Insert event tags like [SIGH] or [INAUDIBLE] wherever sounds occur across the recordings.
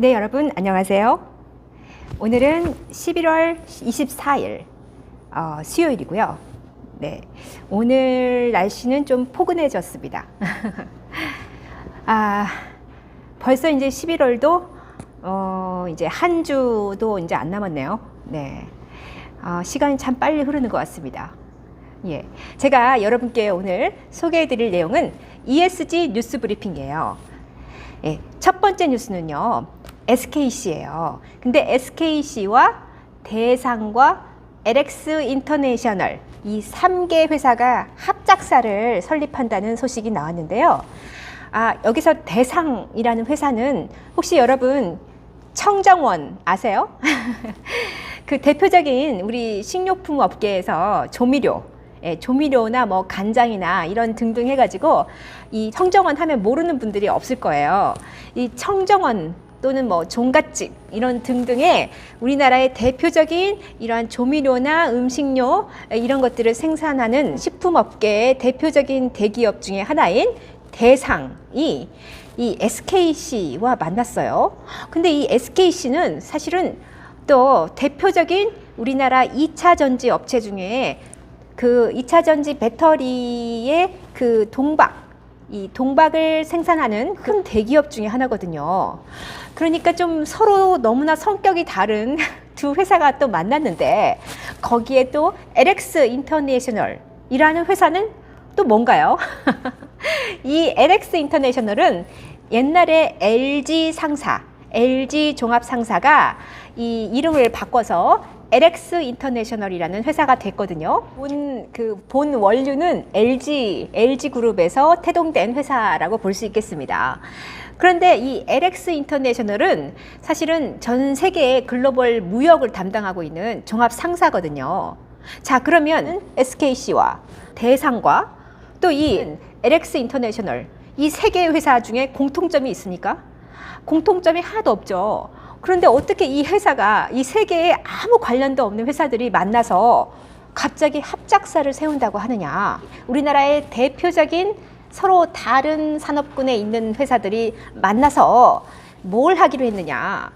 네, 여러분 안녕하세요. 오늘은 11월 24일 어, 수요일이고요. 네, 오늘 날씨는 좀 포근해졌습니다. [LAUGHS] 아, 벌써 이제 11월도 어, 이제 한 주도 이제 안 남았네요. 네, 어, 시간이 참 빨리 흐르는 것 같습니다. 예, 제가 여러분께 오늘 소개해드릴 내용은 ESG 뉴스 브리핑이에요. 예, 첫 번째 뉴스는요, SKC예요. 근데 SKC와 대상과 LX 인터내셔널 이 3개 회사가 합작사를 설립한다는 소식이 나왔는데요. 아, 여기서 대상이라는 회사는 혹시 여러분 청정원 아세요? [LAUGHS] 그 대표적인 우리 식료품 업계에서 조미료 예, 조미료나 뭐 간장이나 이런 등등 해가지고 이 청정원 하면 모르는 분들이 없을 거예요. 이 청정원 또는 뭐 종갓집 이런 등등의 우리나라의 대표적인 이러한 조미료나 음식료 이런 것들을 생산하는 식품업계의 대표적인 대기업 중에 하나인 대상이 이 SKC와 만났어요. 근데 이 SKC는 사실은 또 대표적인 우리나라 2차 전지 업체 중에 그 2차 전지 배터리의 그 동박, 이 동박을 생산하는 큰 대기업 중에 하나거든요. 그러니까 좀 서로 너무나 성격이 다른 [LAUGHS] 두 회사가 또 만났는데 거기에 또 LX 인터내셔널이라는 회사는 또 뭔가요? [LAUGHS] 이 LX 인터내셔널은 옛날에 LG 상사, LG 종합 상사가 이 이름을 바꿔서 LX 인터내셔널이라는 회사가 됐거든요. 본, 그, 본 원류는 LG, LG 그룹에서 태동된 회사라고 볼 수 있겠습니다. 그런데 이 LX 인터내셔널은 사실은 전 세계의 글로벌 무역을 담당하고 있는 종합 상사거든요. 자, 그러면 SKC와 대상과 또 이 LX 인터내셔널 이 세 개의 회사 중에 공통점이 있습니까? 공통점이 하나도 없죠. 그런데 어떻게 이 회사가 이세 개의 아무 관련도 없는 회사들이 만나서 갑자기 합작사를 세운다고 하느냐. 우리나라의 대표적인 서로 다른 산업군에 있는 회사들이 만나서 뭘 하기로 했느냐.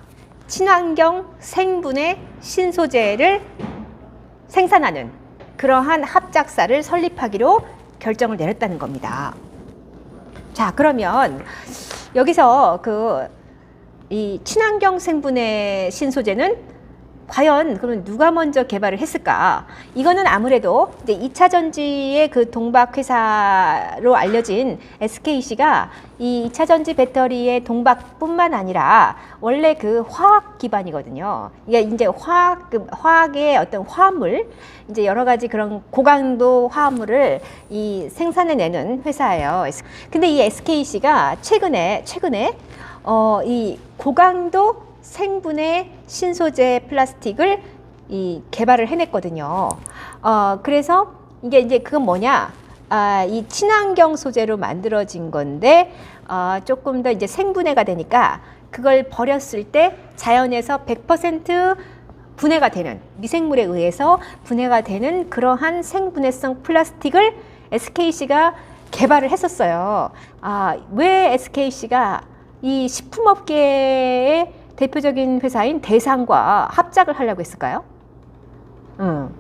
친환경 생분해 신소재를 생산하는 그러한 합작사를 설립하기로 결정을 내렸다는 겁니다. 자, 그러면 여기서 그 이 친환경 생분해 신소재는 과연 그러면 누가 먼저 개발을 했을까? 이거는 아무래도 이제 2차 전지의 그 동박 회사로 알려진 SKC가 이 2차 전지 배터리의 동박뿐만 아니라 원래 그 화학 기반이거든요. 이게 이제 화학 그 화학의 어떤 화합물 이제 여러 가지 그런 고강도 화합물을 이 생산해 내는 회사예요. 근데 이 SKC가 최근에 최근에 어, 이 고강도 생분해 신소재 플라스틱을 이 개발을 해냈거든요. 어, 그래서 이게 이제 그건 뭐냐? 아, 이 친환경 소재로 만들어진 건데 어, 조금 더 이제 생분해가 되니까 그걸 버렸을 때 자연에서 100% 분해가 되는 미생물에 의해서 분해가 되는 그러한 생분해성 플라스틱을 SKC가 개발을 했었어요. 아, 왜 SKC가 이 식품업계의 대표적인 회사인 대상과 합작을 하려고 했을까요? 음.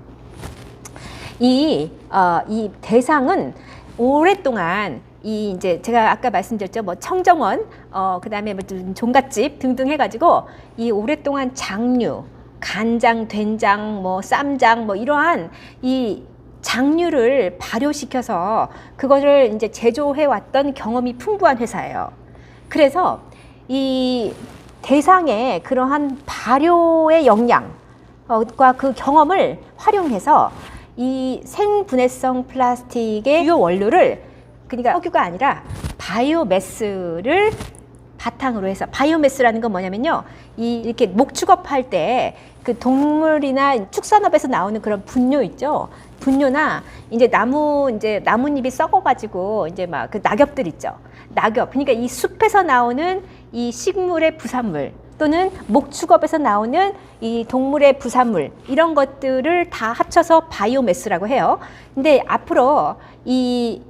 이, 어, 이 대상은 오랫동안 이 이제 제가 아까 말씀드렸죠 뭐 청정원 어 그다음에 뭐 종갓집 등등 해가지고 이 오랫동안 장류 간장 된장 뭐 쌈장 뭐 이러한 이 장류를 발효시켜서 그거를 이제 제조해 왔던 경험이 풍부한 회사예요. 그래서 이 대상의 그러한 발효의 역량과 그 경험을 활용해서 이 생분해성 플라스틱의 주요 원료를 그러니까 석유가 아니라 바이오매스를 바탕으로 해서 바이오매스라는 건 뭐냐면요. 이 이렇게 목축업 할 때 그 동물이나 축산업에서 나오는 그런 분뇨 있죠. 분뇨나 이제 나무 이제 나뭇잎이 썩어 가지고 이제 막 그 낙엽들 있죠. 낙엽. 그러니까 이 숲에서 나오는 이 식물의 부산물 또는 목축업에서 나오는 이 동물의 부산물 이런 것들을 다 합쳐서 바이오매스라고 해요. 근데 앞으로 이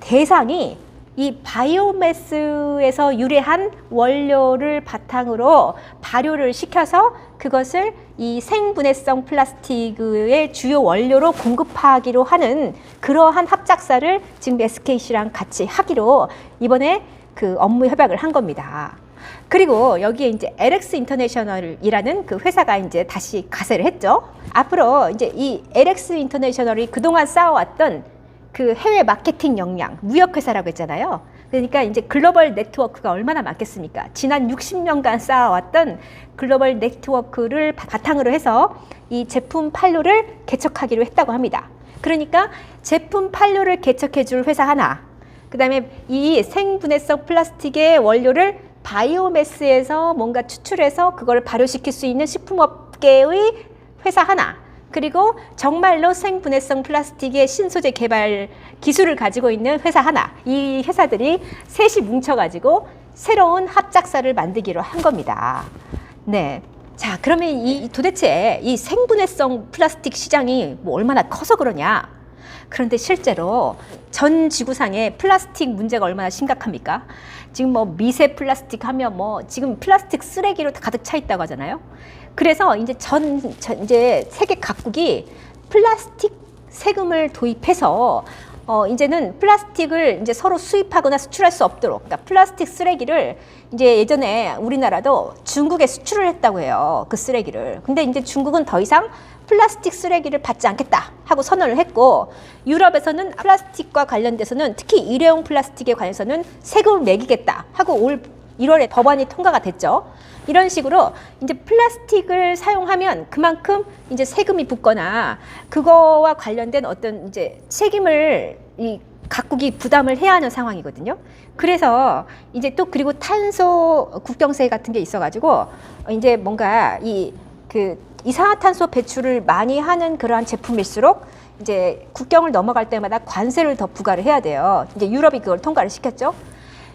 대상이 이 바이오매스에서 유래한 원료를 바탕으로 발효를 시켜서 그것을 이 생분해성 플라스틱의 주요 원료로 공급하기로 하는 그러한 합작사를 지금 SKC랑 같이 하기로 이번에 그 업무 협약을 한 겁니다. 그리고 여기에 이제 LX 인터내셔널이라는 그 회사가 이제 다시 가세를 했죠. 앞으로 이제 이 LX 인터내셔널이 그동안 쌓아왔던 그 해외 마케팅 역량, 무역 회사라고 했잖아요. 그러니까 이제 글로벌 네트워크가 얼마나 많겠습니까? 지난 60년간 쌓아왔던 글로벌 네트워크를 바- 바탕으로 해서 이 제품 판로를 개척하기로 했다고 합니다. 그러니까 제품 판로를 개척해 줄 회사 하나, 그 다음에 이 생분해성 플라스틱의 원료를 바이오매스에서 뭔가 추출해서 그걸 발효시킬 수 있는 식품업계의 회사 하나, 그리고 정말로 생분해성 플라스틱의 신소재 개발 기술을 가지고 있는 회사 하나, 이 회사들이 셋이 뭉쳐가지고 새로운 합작사를 만들기로 한 겁니다. 네. 자, 그러면 이 도대체 이 생분해성 플라스틱 시장이 뭐 얼마나 커서 그러냐? 그런데 실제로 전 지구상에 플라스틱 문제가 얼마나 심각합니까? 지금 뭐 미세 플라스틱 하면 뭐 지금 플라스틱 쓰레기로 다 가득 차 있다고 하잖아요. 그래서 이제 전, 전 이제 세계 각국이 플라스틱 세금을 도입해서 어, 이제는 플라스틱을 이제 서로 수입하거나 수출할 수 없도록, 그러니까 플라스틱 쓰레기를 이제 예전에 우리나라도 중국에 수출을 했다고 해요. 그 쓰레기를. 근데 이제 중국은 더 이상 플라스틱 쓰레기를 받지 않겠다 하고 선언을 했고 유럽에서는 플라스틱과 관련돼서는 특히 일회용 플라스틱에 관해서는 세금을 매기겠다 하고 올 1월에 법안이 통과가 됐죠. 이런 식으로 이제 플라스틱을 사용하면 그만큼 이제 세금이 붙거나 그거와 관련된 어떤 이제 책임을 이 각국이 부담을 해야 하는 상황이거든요. 그래서 이제 또 그리고 탄소 국경세 같은 게 있어가지고 이제 뭔가 이 그 이산화탄소 배출을 많이 하는 그러한 제품일수록 이제 국경을 넘어갈 때마다 관세를 더 부과를 해야 돼요. 이제 유럽이 그걸 통과를 시켰죠.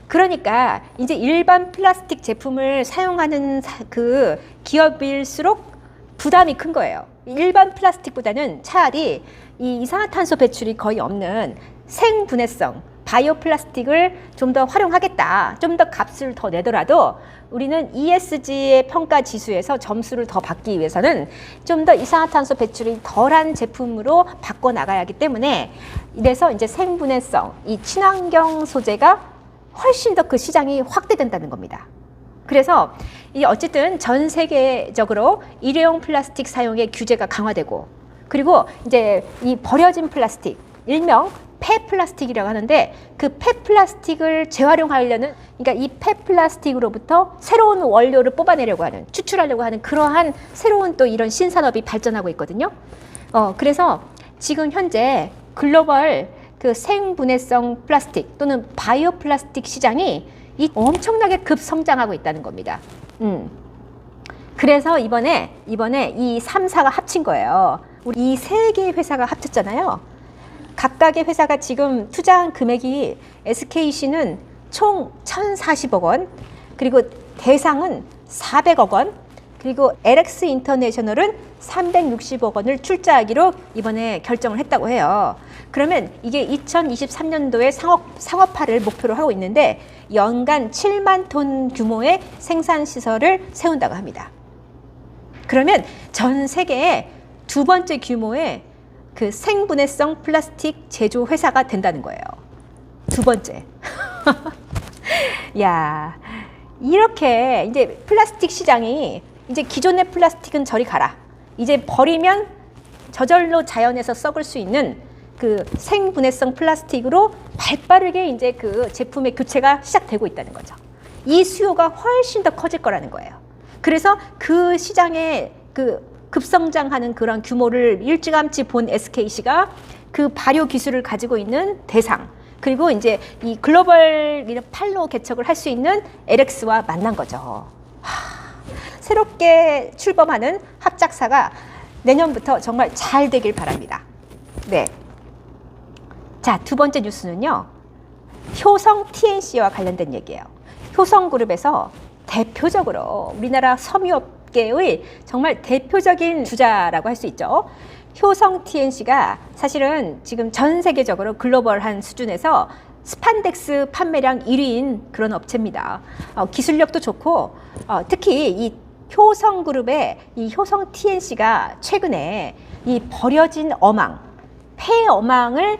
그러니까 이제 일반 플라스틱 제품을 사용하는 사- 그 기업일수록 부담이 큰 거예요. 일반 플라스틱보다는 차라리 이 이산화탄소 배출이 거의 없는 생분해성 바이오 플라스틱을 좀 더 활용하겠다. 좀 더 값을 더 내더라도 우리는 ESG의 평가 지수에서 점수를 더 받기 위해서는 좀 더 이산화탄소 배출이 덜한 제품으로 바꿔 나가야 하기 때문에 이래서 이제 생분해성, 이 친환경 소재가 훨씬 더 그 시장이 확대된다는 겁니다. 그래서 이 어쨌든 전 세계적으로 일회용 플라스틱 사용의 규제가 강화되고 그리고 이제 이 버려진 플라스틱 일명 폐 플라스틱이라고 하는데 그 폐 플라스틱을 재활용하려는 그러니까 이 폐 플라스틱으로부터 새로운 원료를 뽑아내려고 하는 추출하려고 하는 그러한 새로운 또 이런 신산업이 발전하고 있거든요. 어 그래서 지금 현재 글로벌 그 생분해성 플라스틱 또는 바이오 플라스틱 시장이 이 엄청나게 급성장하고 있다는 겁니다. 음. 그래서 이번에 이번에 이 3사가 합친 거예요. 우리 이 세 개의 회사가 합쳤잖아요. 각각의 회사가 지금 투자한 금액이 SKC는 총 1,040억 원, 그리고 대상은 400억 원, 그리고 LX 인터내셔널은 360억 원을 출자하기로 이번에 결정을 했다고 해요. 그러면 이게 2023년도에 상업, 상업화를 목표로 하고 있는데 연간 7만 톤 규모의 생산 시설을 세운다고 합니다. 그러면 전 세계에 두 번째 규모의 그 생분해성 플라스틱 제조 회사가 된다는 거예요. 두 번째. [LAUGHS] 야, 이렇게 이제 플라스틱 시장이 이제 기존의 플라스틱은 저리 가라. 이제 버리면 저절로 자연에서 썩을 수 있는 그 생분해성 플라스틱으로 발빠르게 이제 그 제품의 교체가 시작되고 있다는 거죠. 이 수요가 훨씬 더 커질 거라는 거예요. 그래서 그 시장에 그 급성장하는 그런 규모를 일찌감치 본 SKC가 그 발효 기술을 가지고 있는 대상 그리고 이제 이 글로벌 팔로 개척을 할 수 있는 LX와 만난 거죠. 하, 새롭게 출범하는 합작사가 내년부터 정말 잘 되길 바랍니다. 네. 자, 두 번째 뉴스는요. 효성 TNC와 관련된 얘기예요. 효성그룹에서 대표적으로 우리나라 섬유업계의 정말 대표적인 주자라고 할 수 있죠. 효성 TNC가 사실은 지금 전 세계적으로 글로벌한 수준에서 스판덱스 판매량 1위인 그런 업체입니다. 어, 기술력도 좋고 어, 특히 이 효성 그룹의 이 효성 TNC가 최근에 이 버려진 어망, 폐 어망을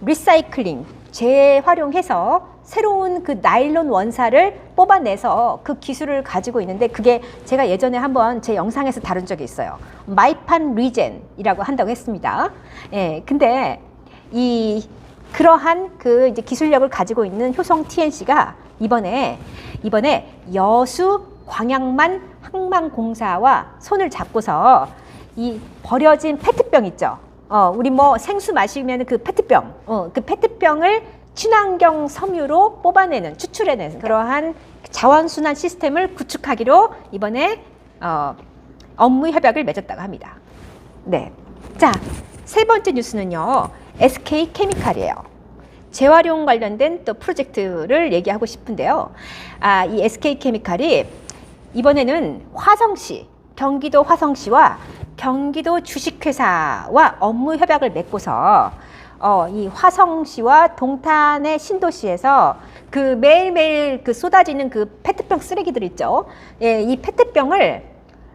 리사이클링, 재활용해서 새로운 그 나일론 원사를 뽑아내서 그 기술을 가지고 있는데 그게 제가 예전에 한번 제 영상에서 다룬 적이 있어요. 마이판 리젠이라고 한다고 했습니다. 예, 근데 이 그러한 그 이제 기술력을 가지고 있는 효성 TNC가 이번에 이번에 여수 광양만 항만공사와 손을 잡고서 이 버려진 페트병 있죠. 어, 우리 뭐 생수 마시면 그 페트병, 어, 그 페트병을 친환경 섬유로 뽑아내는, 추출해내는 그러한 자원순환 시스템을 구축하기로 이번에 어, 업무 협약을 맺었다고 합니다. 네. 자, 세 번째 뉴스는요. SK 케미칼이에요. 재활용 관련된 또 프로젝트를 얘기하고 싶은데요. 아, 이 SK 케미칼이 이번에는 화성시, 경기도 화성시와 경기도 주식회사와 업무 협약을 맺고서 어, 이 화성시와 동탄의 신도시에서 그 매일매일 그 쏟아지는 그 페트병 쓰레기들 있죠. 예, 이 페트병을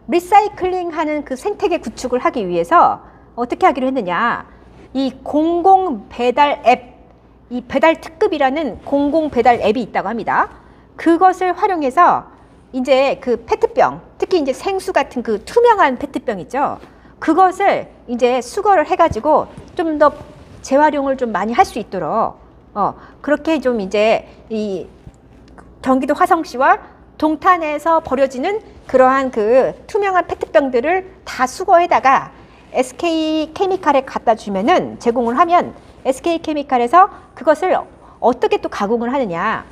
리사이클링 하는 그 생태계 구축을 하기 위해서 어떻게 하기로 했느냐. 이 공공 배달 앱, 이 배달 특급이라는 공공 배달 앱이 있다고 합니다. 그것을 활용해서 이제 그 페트병, 특히 이제 생수 같은 그 투명한 페트병 있죠. 그것을 이제 수거를 해가지고 좀 더 재활용을 좀 많이 할 수 있도록 어 그렇게 좀 이제 이 경기도 화성시와 동탄에서 버려지는 그러한 그 투명한 페트병들을 다 수거해다가 SK 케미칼에 갖다 주면은 제공을 하면 SK 케미칼에서 그것을 어떻게 또 가공을 하느냐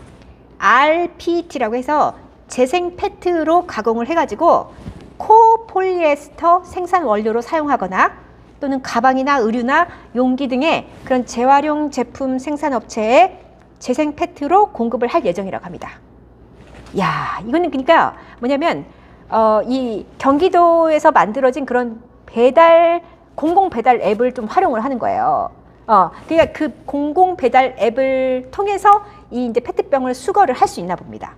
RPT라고 해서 재생 페트로 가공을 해가지고 코폴리에스터 생산 원료로 사용하거나 또는 가방이나 의류나 용기 등의 그런 재활용 제품 생산 업체에 재생 페트로 공급을 할 예정이라고 합니다. 야, 이거는 그러니까 뭐냐면 어, 이 경기도에서 만들어진 그런 배달 공공 배달 앱을 좀 활용을 하는 거예요. 어, 그러니까 그 공공 배달 앱을 통해서 이 이제 페트병을 수거를 할 수 있나 봅니다.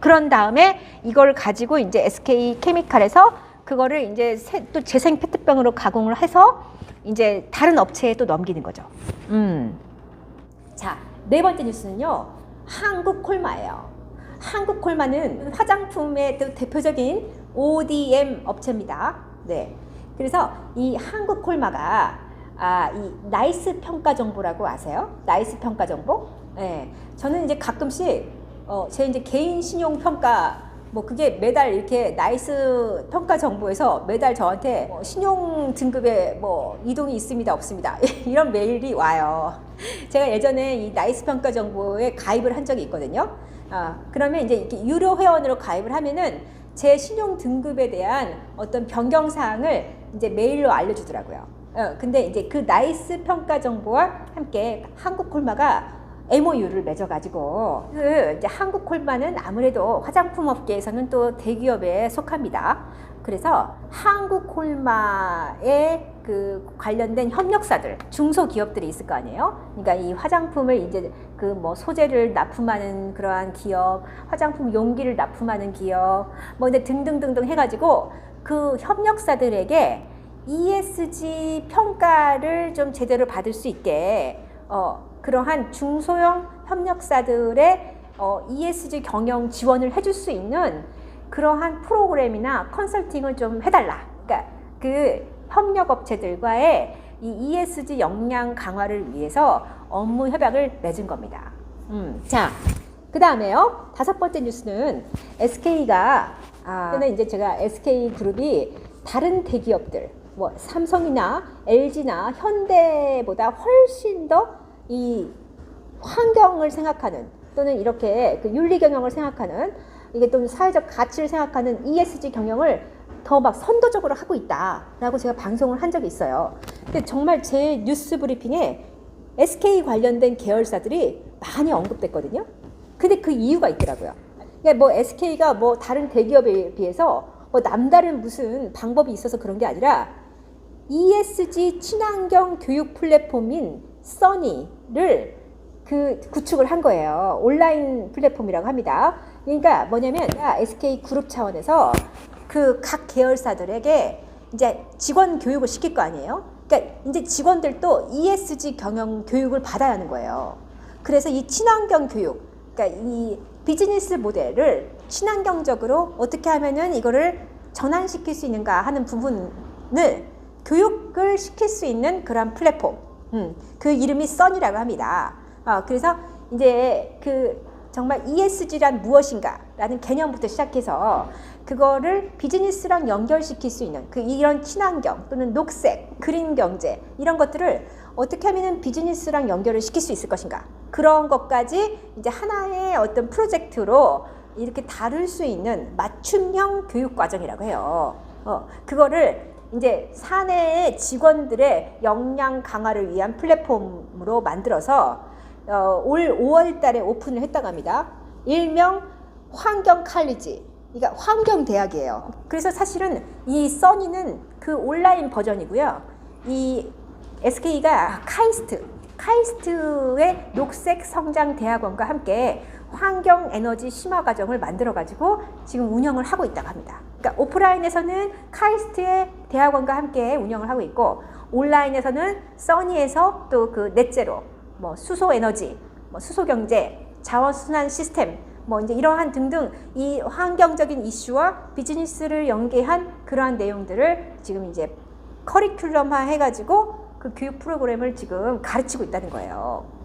그런 다음에 이걸 가지고 이제 SK 케미칼에서 그거를 이제 새- 또 재생 페트병으로 가공을 해서 이제 다른 업체에 또 넘기는 거죠. 음. 자, 네 번째 뉴스는요. 한국 콜마예요. 한국 콜마는 화장품의 또 대표적인 ODM 업체입니다. 네. 그래서 이 한국 콜마가 아, 이 나이스 평가 정보라고 아세요? 나이스 평가 정보? 네. 저는 이제 가끔씩 어, 제 이제 개인 신용 평가 뭐 그게 매달 이렇게 나이스 평가 정보에서 매달 저한테 뭐 신용 등급에 뭐 이동이 있습니다 없습니다 [LAUGHS] 이런 메일이 와요. 제가 예전에 이 나이스 평가 정보에 가입을 한 적이 있거든요. 아 그러면 이제 이렇게 유료 회원으로 가입을 하면은 제 신용 등급에 대한 어떤 변경 사항을 이제 메일로 알려주더라고요. 어, 근데 이제 그 나이스 평가 정보와 함께 한국 콜마가 MOU를 맺어가지고 그 이제 한국 콜마는 아무래도 화장품 업계에서는 또 대기업에 속합니다. 그래서 한국 콜마에 그 관련된 협력사들 중소기업들이 있을 거 아니에요. 그러니까 이 화장품을 이제 그 뭐 소재를 납품하는 그러한 기업, 화장품 용기를 납품하는 기업, 뭐 근데 등등등등 해가지고 그 협력사들에게 ESG 평가를 좀 제대로 받을 수 있게 어, 그러한 중소형 협력사들의 어, ESG 경영 지원을 해줄 수 있는 그러한 프로그램이나 컨설팅을 좀 해달라. 그러니까 그 협력업체들과의 이 ESG 역량 강화를 위해서 업무 협약을 맺은 겁니다. 음, 자, 그 다음에요. 다섯 번째 뉴스는 SK가 아, 는 이제 제가 SK 그룹이 다른 대기업들, 뭐 삼성이나 LG나 현대보다 훨씬 더 이 환경을 생각하는 또는 이렇게 그 윤리 경영을 생각하는 이게 또 사회적 가치를 생각하는 ESG 경영을 더 막 선도적으로 하고 있다라고 제가 방송을 한 적이 있어요. 근데 정말 제 뉴스 브리핑에 SK 관련된 계열사들이 많이 언급됐거든요. 근데 그 이유가 있더라고요. 그러니까 뭐 SK가 뭐 다른 대기업에 비해서 뭐 남다른 무슨 방법이 있어서 그런 게 아니라 ESG 친환경 교육 플랫폼인 써니 를그 구축을 한 거예요. 온라인 플랫폼이라고 합니다. 그러니까 뭐냐면 SK 그룹 차원에서 그 각 계열사들에게 이제 직원 교육을 시킬 거 아니에요. 그러니까 이제 직원들도 ESG 경영 교육을 받아야 하는 거예요. 그래서 이 친환경 교육, 그러니까 이 비즈니스 모델을 친환경적으로 어떻게 하면은 이거를 전환시킬 수 있는가 하는 부분을 교육을 시킬 수 있는 그런 플랫폼. 음, 그 이름이 썬이라고 합니다. 어, 그래서 이제 그 정말 ESG란 무엇인가라는 개념부터 시작해서 그거를 비즈니스랑 연결시킬 수 있는 그 이런 친환경 또는 녹색, 그린 경제 이런 것들을 어떻게 하면은 비즈니스랑 연결을 시킬 수 있을 것인가 그런 것까지 이제 하나의 어떤 프로젝트로 이렇게 다룰 수 있는 맞춤형 교육 과정이라고 해요. 어, 그거를 이제 사내의 직원들의 역량 강화를 위한 플랫폼으로 만들어서 어, 올 5월 달에 오픈을 했다고 합니다. 일명 환경 칼리지. 그러니까 환경 대학이에요. 그래서 사실은 이 써니는 그 온라인 버전이고요. 이 SK가 카이스트, 카이스트의 녹색 성장 대학원과 함께 환경 에너지 심화 과정을 만들어 가지고 지금 운영을 하고 있다고 합니다. 그러니까 오프라인에서는 카이스트의 대학원과 함께 운영을 하고 있고 온라인에서는 써니에서 또 그 넷제로 뭐 수소 에너지, 뭐 수소 경제, 자원 순환 시스템 뭐 이제 이러한 등등 이 환경적인 이슈와 비즈니스를 연계한 그러한 내용들을 지금 이제 커리큘럼화 해가지고 그 교육 프로그램을 지금 가르치고 있다는 거예요.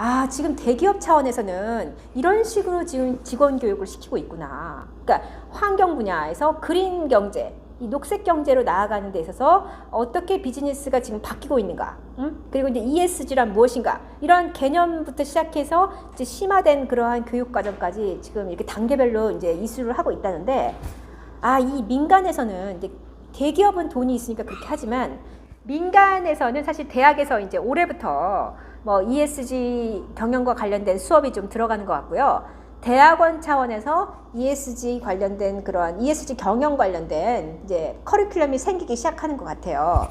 아, 지금 대기업 차원에서는 이런 식으로 지금 직원 교육을 시키고 있구나. 그러니까 환경 분야에서 그린 경제, 이 녹색 경제로 나아가는 데 있어서 어떻게 비즈니스가 지금 바뀌고 있는가, 음? 그리고 이제 ESG란 무엇인가 이런 개념부터 시작해서 이제 심화된 그러한 교육 과정까지 지금 이렇게 단계별로 이제 이수를 하고 있다는데, 아, 이 민간에서는 이제 대기업은 돈이 있으니까 그렇게 하지만 민간에서는 사실 대학에서 이제 올해부터 뭐 ESG 경영과 관련된 수업이 좀 들어가는 것 같고요. 대학원 차원에서 ESG 관련된 그런 ESG 경영 관련된 이제 커리큘럼이 생기기 시작하는 것 같아요.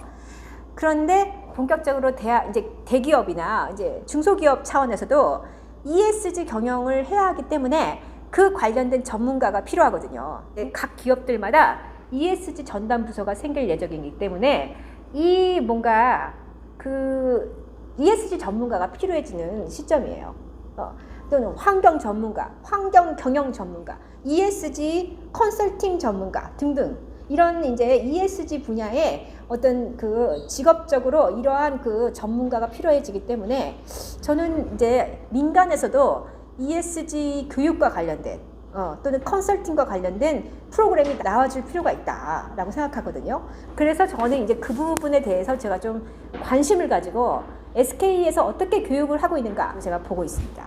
그런데 본격적으로 대학 이제 대기업이나 이제 중소기업 차원에서도 ESG 경영을 해야 하기 때문에 그 관련된 전문가가 필요하거든요. 각 기업들마다 ESG 전담 부서가 생길 예정이기 때문에 이 뭔가 그 ESG 전문가가 필요해지는 시점이에요. 어, 또는 환경 전문가, 환경 경영 전문가, ESG 컨설팅 전문가 등등 이런 이제 ESG 분야에 어떤 그 직업적으로 이러한 그 전문가가 필요해지기 때문에 저는 이제 민간에서도 ESG 교육과 관련된 어, 또는 컨설팅과 관련된 프로그램이 나와줄 필요가 있다라고 생각하거든요. 그래서 저는 이제 그 부분에 대해서 제가 좀 관심을 가지고 SK에서 어떻게 교육을 하고 있는가 제가 보고 있습니다.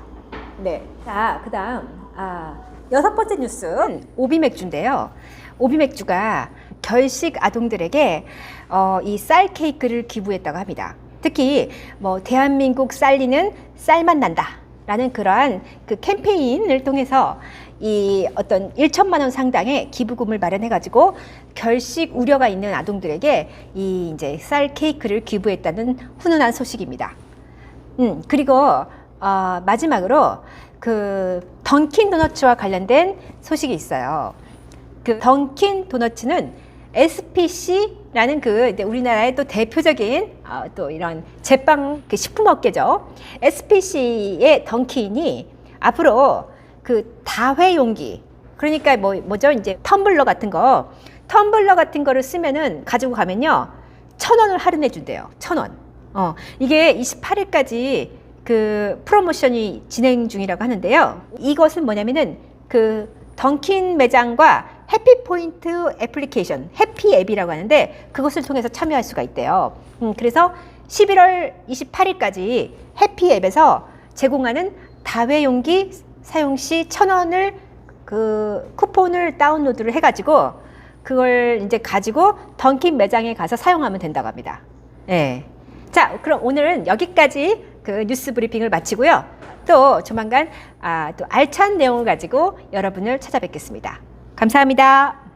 네. 자, 그 다음, 아, 여섯 번째 뉴스는 오비맥주인데요. 오비맥주가 결식 아동들에게 어, 이 쌀 케이크를 기부했다고 합니다. 특히 뭐 대한민국 쌀리는 쌀맛 난다. 라는 그러한 그 캠페인을 통해서 이 어떤 1천만 원 상당의 기부금을 마련해 가지고 결식 우려가 있는 아동들에게 이 이제 쌀 케이크를 기부했다는 훈훈한 소식입니다. 음, 그리고 어, 마지막으로 그 던킨 도너츠와 관련된 소식이 있어요. 그 던킨 도너츠는 SPC라는 그 우리나라의 또 대표적인 어, 또 이런 제빵 그 식품 업계죠. SPC의 던킨이 앞으로 그 다회용기 그러니까 뭐 뭐죠 이제 텀블러 같은 거 텀블러 같은 거를 쓰면은 가지고 가면요 천 원을 할인해 준대요 천 원. 어 이게 28일까지 그 프로모션이 진행 중이라고 하는데요. 이것은 뭐냐면은 그 던킨 매장과 해피포인트 애플리케이션, 해피앱이라고 하는데 그것을 통해서 참여할 수가 있대요. 음, 그래서 11월 28일까지 해피앱에서 제공하는 다회용기 사용 시 천원을 그 쿠폰을 다운로드를 해가지고 그걸 이제 가지고 던킨 매장에 가서 사용하면 된다고 합니다. 예. 자, 그럼 오늘은 여기까지 그 뉴스 브리핑을 마치고요. 또 조만간 아, 또 알찬 내용을 가지고 여러분을 찾아뵙겠습니다. 감사합니다.